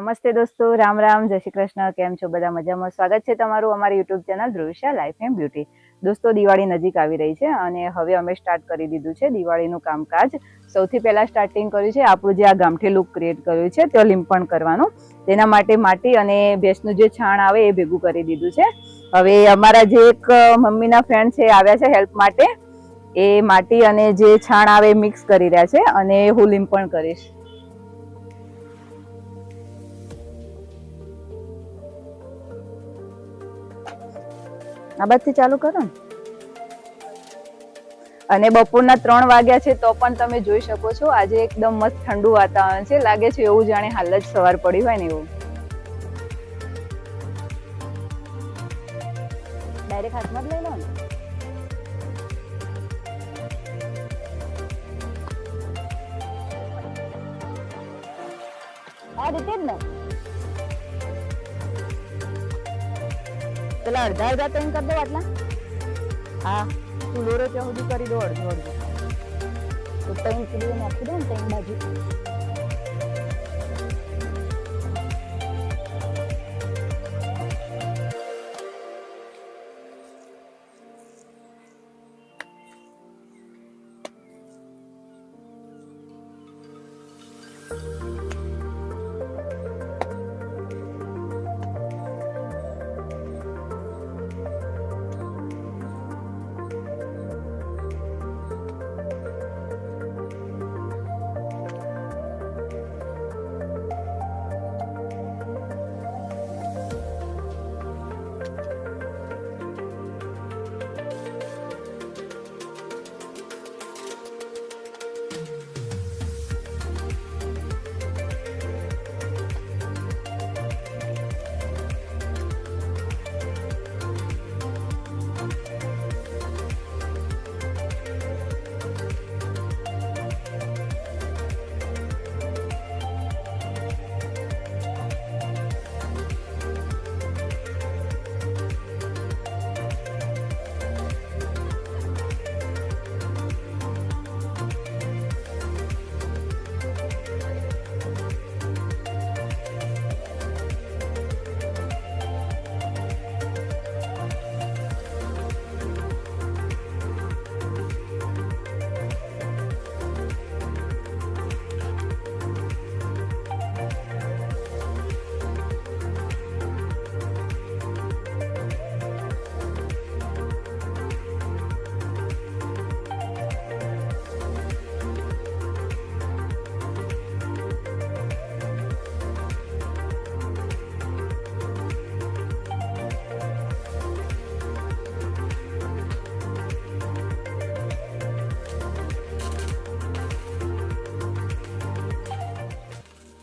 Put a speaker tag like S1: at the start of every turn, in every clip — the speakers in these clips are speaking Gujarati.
S1: નમસ્તે દોસ્તો, રામ રામ, જય શ્રી કૃષ્ણ, કેમ છો બધા મજામાં? સ્વાગત છે તમારું અમારી YouTube channel Dhruvisha life and beauty દોસ્તો, દિવાળી નજીક આવી રહી છે અને હવે અમે સ્ટાર્ટ કરી દીધું છે દિવાળીનું કામકાજ. સૌથી પહેલાં સ્ટાર્ટિંગ કર્યું છે આપણું જે આ ગામઠી લુક ક્રિએટ કર્યું છે, તે લીંપણ કરવાનું. તેના માટે માટી અને ભેંસનું જે છાણ આવે એ ભેગું કરી દીધું છે. હવે અમારા જે એક મમ્મીના ફ્રેન્ડ છે આવ્યા છે હેલ્પ માટે. એ માટી અને જે છાણ આવે મિક્સ કરી રહ્યા છે અને હું લીંપણ કરીશ. આ બાજુથી ચાલુ કરો ને. અને બપોરના ત્રણ વાગ્યા છે તો પણ તમે જોઈ શકો છો, આજે એકદમ મસ્ત ઠંડુ વાતાવરણ છે. લાગે છે એવું જાણે હાલ જ સવાર પડી હોય ને એવું. ડાયરેક્ટ હાથમાં જ લઈ લો ને. આ રીતે જ ને. પેલા અડધા અડધા ત્રણ કરી દો આટલા. હા. તું લોરો ત્યાં સુધી કરી દો અડધો અડધો. તો ત્રણ કિલો નાખી દો ને ત્રણ બાજુ.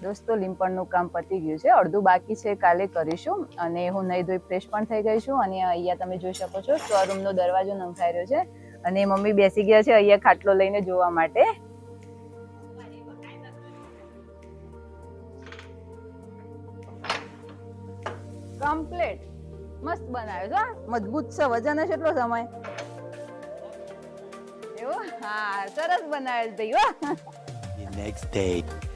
S1: દોસ્તો લીંપણનું કામ પતી ગયું છે. અડધું બાકી છે કાલે કરીશું અને હું નહીં ધોઈ ફ્રેશ પણ થઈ ગઈ છું અને અહીંયા તમે જોઈ શકો છો સ્ટોરરૂમનો દરવાજો નંખાઈ રહ્યો છે અને મમ્મી બેસી ગયા છે અહીંયા ખાટલો લઈને જોવા માટે. કમ્પ્લીટ મસ્ત બનાવ્યો છે મજબૂત છે, વજન હશે એટલો સમય. એવો? હા, સરસ બનાવેલ ભાઈ નેક્સ્ટ
S2: The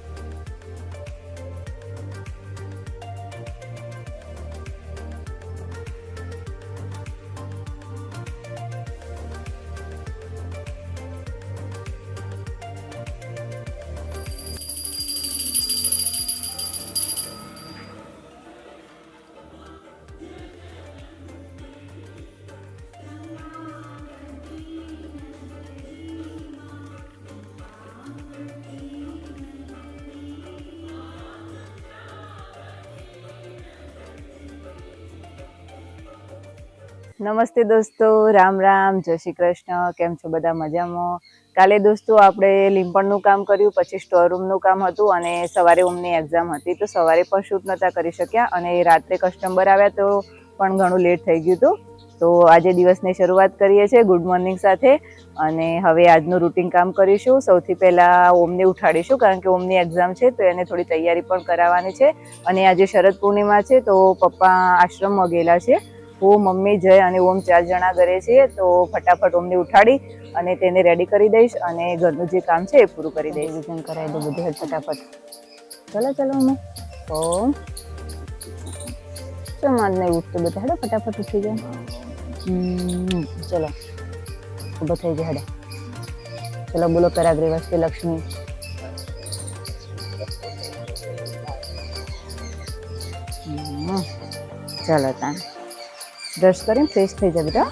S1: નમસ્તે દોસ્તો, રામ રામ, જય શ્રી કૃષ્ણ, કેમ છો બધા મજામાં? કાલે દોસ્તો આપણે લીંપણનું કામ કર્યું, પછી સ્ટોર રૂમનું કામ હતું અને સવારે ઓમની એક્ઝામ હતી, તો સવારે પણ શૂટ નહોતા કરી શક્યા અને રાત્રે કસ્ટમર આવ્યા તો પણ ઘણું લેટ થઈ ગયું હતું. તો આજે દિવસની શરૂઆત કરીએ છીએ ગુડ મોર્નિંગ સાથે. અને હવે આજનું રૂટિન કામ કરીશું. સૌથી પહેલાં ઓમને ઉઠાડીશું, કારણ કે ઓમની એક્ઝામ છે, તો એને થોડી તૈયારી પણ કરાવવાની છે. અને આજે શરદ પૂર્ણિમા છે, તો પપ્પા આશ્રમમાં ગયેલા છે. હું મમ્મી જય અને ઓમ ચાર જણા ઘરે છીએ તો ફટાફટ ઓમને ઉઠાડી અને તેને રેડી કરી દઈશ અને ઘરનું જે કામ છે એ પૂરું કરી દઈશ. રિવિઝન કરાવી દઉં બધું ફટાફટ. ચલો ચલો અમે ઓમ. ચમ આજ નહીં ઉઠતું બધા? હેડો, ફટાફટ ઉઠી જાય ચલો. ઊભો થઈ જાય હેડો. ચલો, બોલો કરાગ્રે વસ્તે લક્ષ્મી. ચલો ચાલો તા બ્રશ કરીને ફ્રેશ થઈ જાય બેટા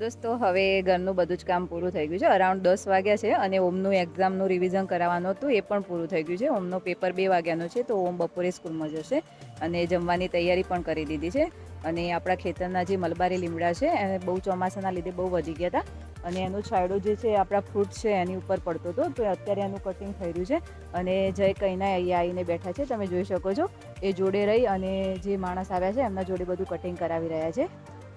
S1: દોસ્તો હવે ઘરનું બધું જ કામ પૂરું થઈ ગયું છે. અરાઉન્ડ દસ વાગ્યા છે અને ઓમનું એક્ઝામનું રિવિઝન કરાવવાનું હતું, એ પણ પૂરું થઈ ગયું છે. ઓમનો પેપર બે વાગ્યાનું છે, તો ઓમ બપોરે સ્કૂલમાં જશે અને જમવાની તૈયારી પણ કરી દીધી છે. અને આપણા ખેતરના જે મલબારી લીમડા છે એ બહુ ચોમાસાના લીધે બહુ વધી ગયા હતા. અને એનું છાંયડો જે છે, આપણા ફ્રૂટ છે, એની ઉપર પડતો હતો. તો અત્યારે એનું કટિંગ થઈ રહ્યું છે. અને જય કૈના અહીંયા આવીને બેઠા છે, તમે જોઈ શકો છો. એ જોડે રહી અને જે માણસ આવ્યા છે, એમના જોડે બધું કટિંગ કરાવી રહ્યા છે.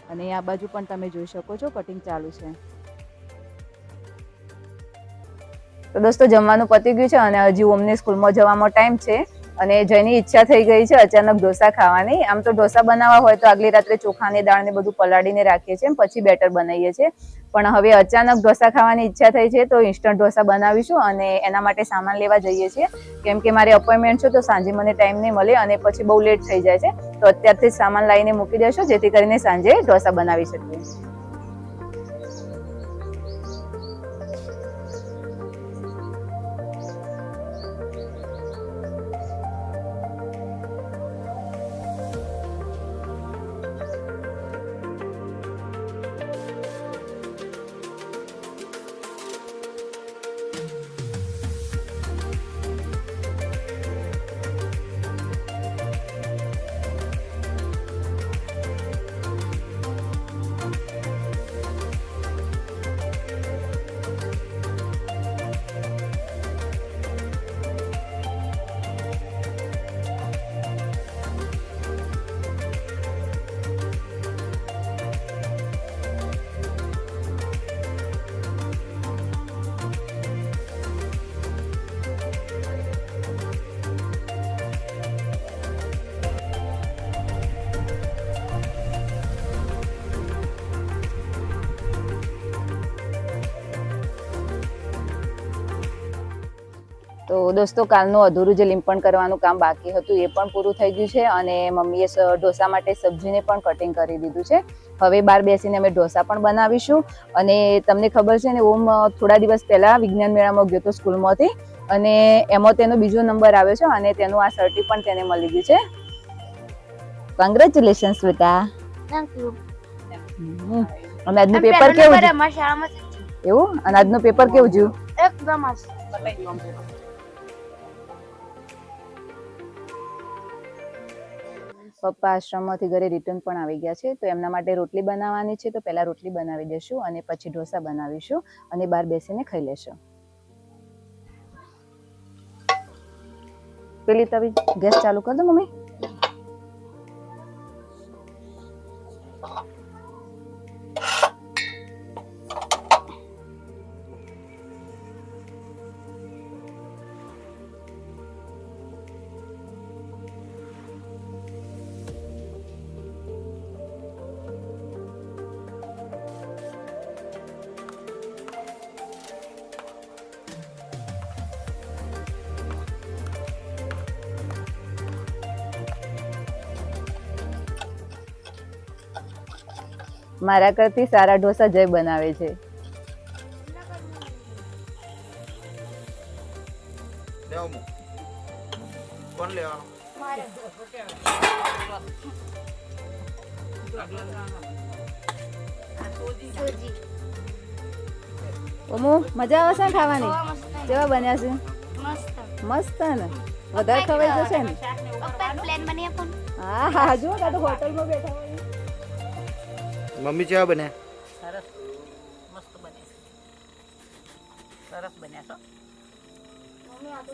S1: અને આ બાજુ પણ તમે જોઈ શકો છો કટિંગ ચાલુ છે. તો દોસ્તો, જમવાનું પતી ગયું છે અને હજી ઓમને સ્કૂલમાં જવાનો ટાઈમ છે. અને જેની ઈચ્છા થઈ ગઈ છે અચાનક ઢોસા ખાવાની. આમ તો ઢોસા બનાવવા હોય તો આગલી રાત્રે ચોખાની દાળ ને બધું પલાળીને રાખીએ છીએ પછી બેટર બનાવીએ છીએ. પણ હવે અચાનક ઢોસા ખાવાની ઈચ્છા થઈ છે તો ઇન્સ્ટન્ટ ઢોસા બનાવીશું અને એના માટે સામાન લેવા જઈએ છીએ. કેમ કે મારે અપોઇન્ટમેન્ટ છે તો સાંજે મને ટાઈમ નહીં મળે અને પછી બહુ લેટ થઈ જાય છે. તો અત્યારથી જ સામાન લાવીને મૂકી દેશો, જેથી કરીને સાંજે ઢોસા બનાવી શકીએ. દોસ્તો કાલનું અધૂરું જે લીંપણ કરવાનું કામ બાકી હતું એ પણ પૂરું થઈ ગયું છે અને મમ્મીએ ઢોસા માટે સબ્જીને પણ કટિંગ કરી દીધું છે. હવે બહાર બેસીને અમે ઢોસા પણ બનાવીશું અને તમને ખબર છે ને ઓમ થોડા દિવસ પહેલાં વિજ્ઞાન મેળામાં ગયો હતો સ્કૂલમાંથી અને એમાં તેનો બીજો નંબર આવ્યો છે અને તેનું આ સર્ટી પણ તેને મળી ગયું છે. કોંગ્રેચ્યુલેશન્સ બેટા
S3: થેન્ક યુ
S1: અને આજનું પેપર કેવું એવું? અને આજનું પેપર કેવું જ્યું
S3: એકદમ
S1: પપ્પા આશ્રમમાંથી ઘરે રિટર્ન પણ આવી ગયા છે, તો એમના માટે રોટલી બનાવવાની છે, તો પહેલાં રોટલી બનાવી દેશું અને પછી ઢોસા બનાવીશું અને બહાર બેસીને ખાઈ લેશું. પેલી તવી ગેસ ચાલુ કર દો મમ્મી. મારા કરતી સારા ઢોસા જય બનાવે છે. ઓમો મજા આવે છે ને ખાવાની? કેવા બન્યા છે?
S3: મસ્ત.
S1: મસ્ત ને? વધારે ખવાઈ જશે ને?
S3: પપ્પા બની આપો
S1: હા હા જો કાં તો હોટલમાં બેઠા હોય.
S4: મમ્મી કેવા બને
S5: સરસ. મસ્ત બને સરસ બન્યા છો?
S3: મમ્મી આ તો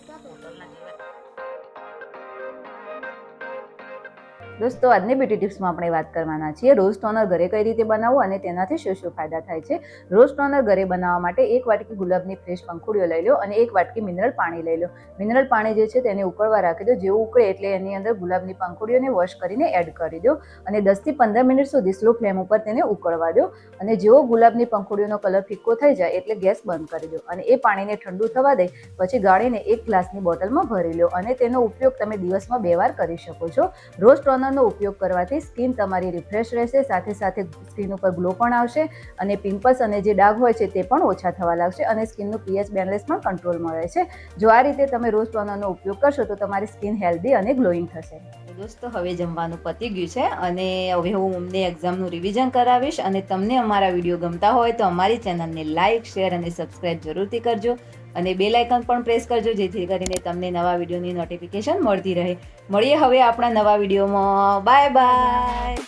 S1: દોસ્તો, આજની બ્યુટી ટિપ્સમાં આપણે વાત કરવાના છીએ, રોઝ ટોનર ઘરે કઈ રીતે બનાવવો અને તેનાથી શું શું ફાયદા થાય છે? રોઝ ટોનર ઘરે બનાવવા માટે એક વાટકી ગુલાબની ફ્રેશ પંખુડીઓ લઈ લો અને એક વાટકી મિનરલ પાણી લઈ લો. મિનરલ પાણી જે છે તેને ઉકળવા રાખી દો. જેવું ઉકળે એટલે એની અંદર ગુલાબની પંખુડીઓને વોશ કરીને એડ કરી દો અને દસથી પંદર મિનિટ સુધી સ્લો ફ્લેમ ઉપર તેને ઉકળવા દો અને જેવો ગુલાબની પંખુડીઓનો કલર ફિક્કો થઈ જાય એટલે ગેસ બંધ કરી દો અને એ પાણીને ઠંડુ થવા દે, પછી ગાળીને એક ગ્લાસની બોટલમાં ભરી લો અને તેનો ઉપયોગ તમે દિવસમાં બે વાર કરી શકો છો. રોઝ ટોનરનો ઉપયોગ કરવાથી સ્કિન તમારી રિફ્રેશ રહેશે, સાથે સાથે સ્કિન ઉપર ગ્લો પણ આવશે અને પિમ્પલ્સ અને જે ડાઘ હોય છે તે પણ ઓછા થવા લાગશે અને સ્કિનનું પીએચ બેલેન્સ પણ કંટ્રોલમાં રહે છે જો આ રીતે તમે રોઝ ટોનરનો ઉપયોગ કરશો તો તમારી સ્કિન હેલ્ધી અને ગ્લોઈંગ થશે. દોસ્તો હવે જમવાનું પતી ગયું છે અને હવે હું અમને એક્ઝામનું રિવિઝન કરાવીશ અને તમને અમારા વીડિયો ગમતા હોય તો અમારી ચેનલને લાઇક શેર અને સબસ્ક્રાઇબ જરૂરથી કરજો અને બે લાઇકન પણ પ્રેસ કરજો જેથી કરીને તમને નવા વિડીયોની નોટિફિકેશન મળતી રહે. મળીએ હવે આપણા નવા વિડીયોમાં બાય બાય